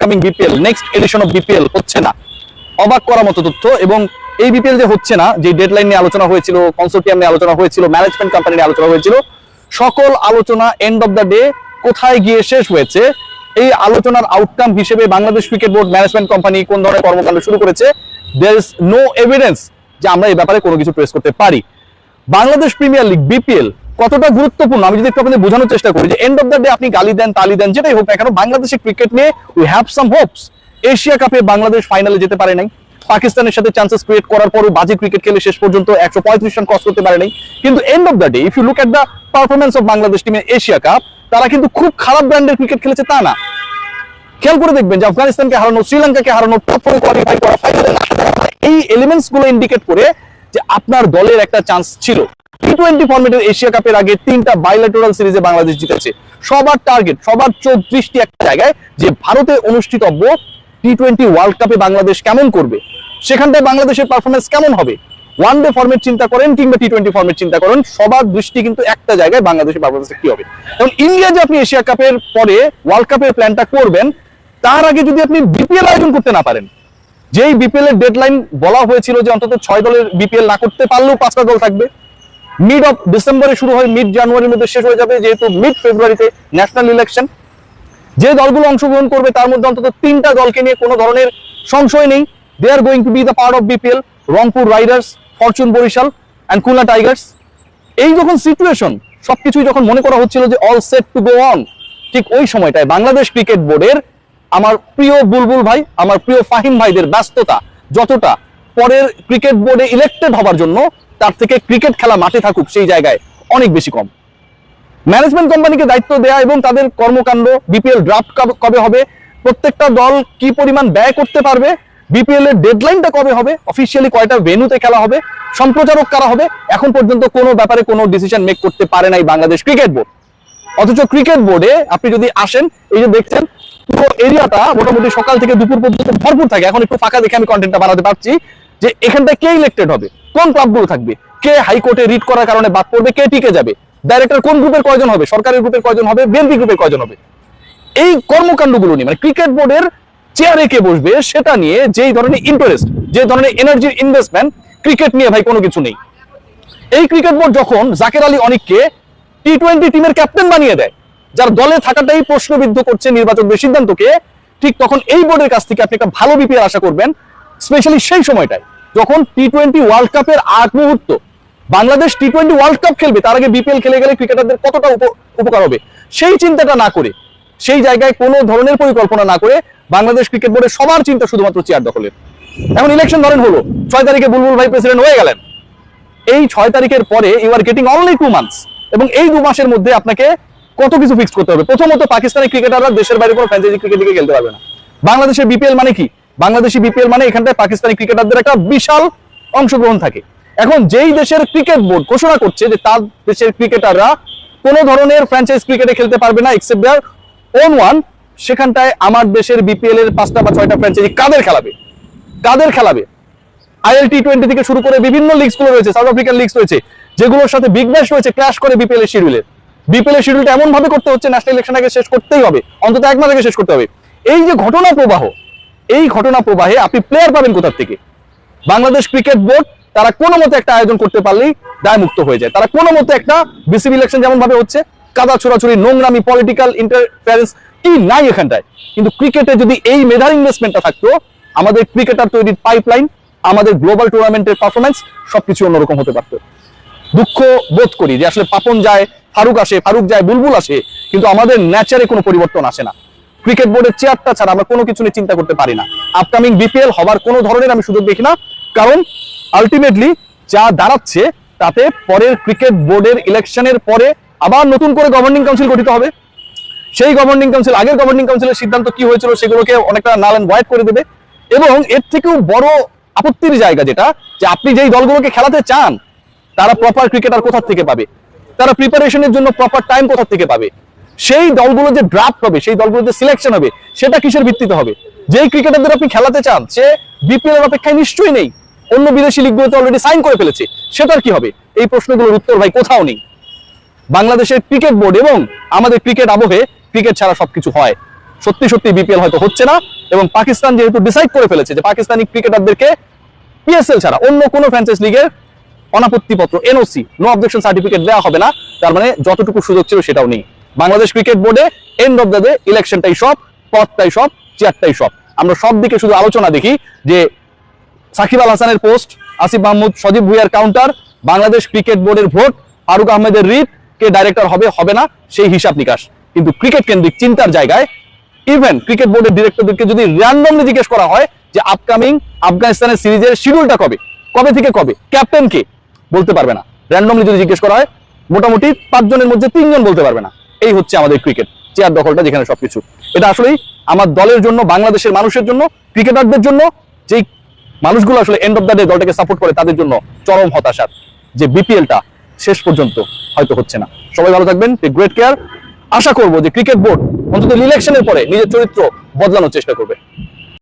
Upcoming BPL next edition of BPL হচ্ছে না। অবাক করার মতো তথ্য এবং এই বিপিএল যে হচ্ছে না, যে ডেডলাইন নিয়ে আলোচনা হয়েছিল কনসোর্টিয়াম নিয়ে আলোচনা হয়েছিল ম্যানেজমেন্ট কোম্পানি নিয়ে আলোচনা হয়েছিল, সকল আলোচনা এন্ড অফ দ্য ডে কোথায় গিয়ে শেষ হয়েছে, এই আলোচনার আউটকাম হিসেবে Bangladesh cricket board management company কোন ধরনের কর্মকাণ্ড শুরু করেছে দেয়ার ইজ নো এভিডেন্স যে আমরা এই ব্যাপারে কোনো কিছু প্রেস করতে পারি। বাংলাদেশ প্রিমিয়ার লিগ বিপিএল কতটা গুরুত্বপূর্ণ? আমি যদি একটু আপনাদের বোঝানোর চেষ্টা করি যে এন্ড অফ দ্য ডে আপনি গালি দেন, তালি দেন, যেটাই হোক না কেন বাংলাদেশের ক্রিকেট নিয়ে we have some hopes Asia কাপে বাংলাদেশ ফাইনালে যেতে পারে নাই। পাকিস্তানের সাথে চান্সেস ক্রিয়েট করার পরও বাজে ক্রিকেট খেলে শেষ পর্যন্ত একশো পঁয়ত্রিশ রান ক্রস করতে পারে নাই। কিন্তু end of the day if you look at the performance of Bangladesh টিমের এশিয়া কাপ তারা কিন্তু খুব খারাপ ব্র্যান্ডের ক্রিকেট খেলেছে তা না। খেয়াল করে দেখবেন যে আফগানিস্তানকে হারানো, শ্রীলঙ্কাকে হারানো টপ ফোরে কোয়ালিফাই করা ফাইনালে এই এলিমেন্টসগুলো ইন্ডিকেট করে যে আপনার দলের একটা চান্স ছিল। টি ফর্মেটের এশিয়া কাপের আগে তিনটা বাইলেটোরাল সিরিজে বাংলাদেশ জিতেছে। সবার টার্গেট সবার দৃষ্টি একটা জায়গায় যে ভারতে অনুষ্ঠিতব্য টি টোয়েন্টি ওয়ার্ল্ড কাপে বাংলাদেশ কেমন করবে? সেখানটায় বাংলাদেশের পারফরমেন্স কেমন হবে? ওয়ান ডে ফর্মেট চিন্তা করেন কিংবা টি টোয়েন্টি ফর্মেট চিন্তা করেন, সবার দৃষ্টি কিন্তু একটা জায়গায় বাংলাদেশের পারফরমেন্স কি হবে? এবং ইন্ডিয়া যে আপনি এশিয়া কাপের পরে ওয়ার্ল্ড কাপের প্ল্যানটা করবেন, তার আগে যদি আপনি বিপিএল আয়োজন করতে না পারেন, যেই বিপিএল এর ডেডলাইন বলা হয়েছিল যে অন্তত ছয় দলের বিপিএল না করতে পারলেও পাঁচটা দল থাকবে মিড অফ ডিসেম্বরে শুরু হয় মিড জানুয়ারির মধ্যে শেষ হয়ে যাবে, যেহেতু মিড ফেব্রুয়ারিতে ন্যাশনাল ইলেকশন যে দলগুলো অংশগ্রহণ করবে, তার মধ্যে অন্তত তিনটা দলকে নিয়ে কোনো ধরনের সংশয় নেই। They are going to be the part of BPL Rangpur riders fortune Barishal and Khulna tigers এই যখন সিচুয়েশন সবকিছুই যখন মনে করা হচ্ছিল যে all set to go on ঠিক ওই সময়টায় বাংলাদেশ ক্রিকেট বোর্ডের আমার প্রিয় বুলবুল ভাই, আমার প্রিয় ফাহিম ভাইদের ব্যস্ততা যতটা পরের ক্রিকেট বোর্ডে ইলেক্টেড হবার জন্য তার থেকে ক্রিকেট খেলা মাঠে থাকুক সেই জায়গায় অনেক বেশি কম। ম্যানেজমেন্ট কোম্পানিকে দায়িত্ব দেয়া এবং তাদের কর্মকাণ্ড বিপিএল ড্রাফট কবে হবে, প্রত্যেকটা দল কি পরিমাণ ব্যয় করতে পারবে বিপিএল এর ডেডলাইনটা কবে হবে অফিসিয়ালি কয়টা ভেন্যুতে খেলা হবে, সম্প্রচারক কারা হবে, এখন পর্যন্ত কোনো ব্যাপারে কোনো ডিসিশন মেক করতে পারে নাই বাংলাদেশ ক্রিকেট বোর্ড অথচ ক্রিকেট বোর্ডে আপনি যদি আসেন, এই যে দেখছেন, পুরো এরিয়াটা মোটামুটি সকাল থেকে দুপুর পর্যন্ত ভরপুর থাকে। এখন একটু ফাঁকা দেখে আমি কন্টেন্টটা বানাতে পারছি যে এখানটায় কে ইলেক্টেড হবে। কোন ক্লাবগুলো থাকবে? কে হাইকোর্টে রিট করার কারণে বাদ পড়বে? কে টিকে যাবে? ডাইরেক্টর কোন গ্রুপের কয়জন হবে? সরকারের গ্রুপের কয়জন হবে? বিএনপি গ্রুপের কয়জন হবে? এই কর্মকাণ্ডগুলো নিয়ে মানে ক্রিকেট বোর্ডের চেয়ারে কে বসবে সেটা নিয়ে যেই ধরনের ইন্টারেস্ট যে ধরনের এনার্জির ইনভেস্টমেন্ট ক্রিকেট নিয়ে ভাই কোনো কিছু নেই। এই ক্রিকেট বোর্ড যখন জাকের আলী অনেককে টি টোয়েন্টি টিমের ক্যাপ্টেন বানিয়ে দেয়, যার দলে থাকাটাই প্রশ্নবিদ্ধ করছে নির্বাচকদের সিদ্ধান্তকে, ঠিক তখন এই বোর্ডের কাছ থেকে আপনি একটা ভালো বিপিএল আশা করবেন স্পেশালি সেই সময়টায়। যখন টি টোয়েন্টি ওয়ার্ল্ড কাপের আগ মুহূর্ত, Bangladesh T twenty world cup খেলবে, তার আগে বিপিএল খেলে গেলে ক্রিকেটারদের কতটা উপ- উপকার হবে? সেই চিন্তাটা না করে, সেই জায়গায় কোনো ধরনের পরিকল্পনা না করে বাংলাদেশ ক্রিকেট বোর্ডের সবার চিন্তা শুধুমাত্র চেয়ার দখলের এখন ইলেকশন ধরেন হলো, ছয় তারিখে বুলবুল ভাই প্রেসিডেন্ট হয়ে গেলেন। এই ছয় তারিখের পরে you are getting only two months এবং এই দু মাসের মধ্যে আপনাকে কত কিছু ফিক্স করতে হবে? প্রথমত পাকিস্তানি ক্রিকেটাররা দেশের বাইরে কোনো ফ্র্যাঞ্চাইজি ক্রিকেট খেলতে পারবে না। বাংলাদেশের বিপিএল মানে কি? বাংলাদেশি বিপিএল মানে এখানটায় পাকিস্তানি ক্রিকেটারদের একটা বিশাল অংশগ্রহণ থাকে। এখন যেই দেশের ক্রিকেট বোর্ড ঘোষণা করছে যে তার দেশের ক্রিকেটাররা কোনো ধরনের ফ্র্যাঞ্চাইজ ক্রিকেটে খেলতে পারবে না এক্সেপ্ট দেয়ার ওন ওয়ান সেখানটায় আমার দেশের বিপিএল এর পাঁচটা বা ছয়টা ফ্র্যাঞ্চাইজি কাদের খেলাবে? কাদের খেলাবে? আইএল টি টোয়েন্টি থেকে শুরু করে বিভিন্ন লিগসগুলো রয়েছে সাউথ আফ্রিকান লিগস রয়েছে, যেগুলোর সাথে বিগ ব্যাশ রয়েছে ক্র্যাশ করে বিপিএল এর শিডিউলে বিপিএল এর শিডিউলটা এমন ভাবে করতে হচ্ছে ন্যাশনাল ইলেকশন আগে শেষ করতেই হবে, অন্তত এক মাস আগে শেষ করতে হবে। এই যে ঘটনা প্রবাহ এই ঘটনা প্রবাহে আপনি প্লেয়ার পাবেন কোথার থেকে? বাংলাদেশ ক্রিকেট বোর্ড তারা কোনো মতে একটা আয়োজন করতে পারলেই দায়মুক্ত হয়ে যায়। তারা কোনো মতে একটা বিসিবি ইলেকশন যেমন ভাবে হচ্ছে, কাদা ছোড়াছুড়ি, নোংরামি পলিটিক্যাল ইন্টারফারেন্স কি নাই এখানটায়। কিন্তু ক্রিকেটে যদি এই মেধার ইনভেস্টমেন্টটা থাকতো, আমাদের ক্রিকেটার তৈরির পাইপলাইন আমাদের গ্লোবাল টুর্নামেন্টের পারফরমেন্স সবকিছু অন্যরকম হতে পারতো। দুঃখ বোধ করি যে আসলে পাপন যায়, ফারুক আসে, ফারুক যায়, বুলবুল আসে, কিন্তু আমাদের ন্যাচারে কোনো পরিবর্তন আসে না। ক্রিকেট বোর্ডের চেয়ারটা ছাড়া আমরা কোনো কিছু নিয়ে চিন্তা করতে পারি না। আপকামিং বিপিএল হবার কোনো ধরনের আমি সুযোগ দেখি না। কারণ আলটিমেটলি যা দাঁড়াচ্ছে তাতে পরের ক্রিকেট বোর্ডের ইলেকশনের পরে আবার নতুন করে গভর্নিং কাউন্সিল গঠিত হবে। সেই গভর্নিং কাউন্সিল আগের গভর্নিং কাউন্সিলের সিদ্ধান্ত কি হয়েছিল সেগুলোকে অনেকটা নাল অ্যান্ড হোয়াইট করে দেবে। এবং এর থেকেও বড় আপত্তির জায়গা যেটা, যে আপনি যেই দলগুলোকে খেলাতে চান, তারা প্রপার ক্রিকেটার কোথা থেকে পাবে? তারা প্রিপারেশনের জন্য প্রপার টাইম কোথা থেকে পাবে? সেই দলগুলো যে ড্রাফট হবে, সেই দলগুলো যে সিলেকশন হবে, সেটা কিসের ভিত্তিতে হবে? যেই ক্রিকেটারদের আপনি খেলাতে চান, সে বিপিএল এর অপেক্ষায় নিশ্চয়ই নেই। অন্য বিদেশি লিগগুলোতে অলরেডি সাইন করে ফেলেছে। সেটার কি হবে? এই প্রশ্নগুলোর উত্তর ভাই কোথাও নেই। বাংলাদেশের ক্রিকেট বোর্ড এবং আমাদের ক্রিকেট আবহে ক্রিকেট ছাড়া সবকিছু হয়। সত্যি সত্যি বিপিএল হয়তো হচ্ছে না এবং পাকিস্তান যেহেতু ডিসাইড করে ফেলেছে যে পাকিস্তানি ক্রিকেটারদেরকে পিএসএল ছাড়া অন্য কোনো ফ্র্যাঞ্চাইজ লিগের অনাপত্তিপত্র এনওসি নো অবজেকশন সার্টিফিকেট দেওয়া হবে না। তার মানে যতটুকু সুযোগ ছিল সেটাও নেই। বাংলাদেশ ক্রিকেট বোর্ডে এন্ড অফ দ্য ডে ইলেকশনটাই সব পথটাই সব চেয়ারটাই সব। আমরা সব দিকে শুধু আলোচনা দেখি যে সাকিব আল হাসানের পোস্ট আসিফ মাহমুদ, সজীব ভুইয়ার কাউন্টার বাংলাদেশ ক্রিকেট বোর্ডের ভোট, ফারুক আহমেদের রিট কে ডাইরেক্টর হবে হবে না, সেই হিসাব নিকাশ। কিন্তু ক্রিকেট কেন্দ্রিক চিন্তার জায়গায় ইভেন ক্রিকেট বোর্ডের ডিরেক্টরদেরকে যদি র্যান্ডমলি জিজ্ঞেস করা হয় যে আপকামিং আফগানিস্তানের সিরিজের শিডিউলটা কবে কবে থেকে কবে ক্যাপ্টেন কে, বলতে পারবে না। র্যান্ডমলি যদি জিজ্ঞেস করা হয়, মোটামুটি পাঁচজনের মধ্যে তিনজন বলতে পারবে না। এই হচ্ছে আমাদের ক্রিকেট চেয়ার দখলটা যেখানে সবকিছু। এটা আসলেই আমার দলের জন্য, বাংলাদেশের মানুষের জন্য ক্রিকেটারদের জন্য, যেই মানুষগুলো আসলে এন্ড অফ দ্য ডে দলটাকে সাপোর্ট করে, তাদের জন্য চরম হতাশার যে বিপিএলটা শেষ পর্যন্ত হয়তো হচ্ছে না। সবাই ভালো থাকবেন গ্রেট কেয়ার আশা করব যে ক্রিকেট বোর্ড অন্তত ইলেকশনের পরে নিজের চরিত্র বদলানোর চেষ্টা করবে।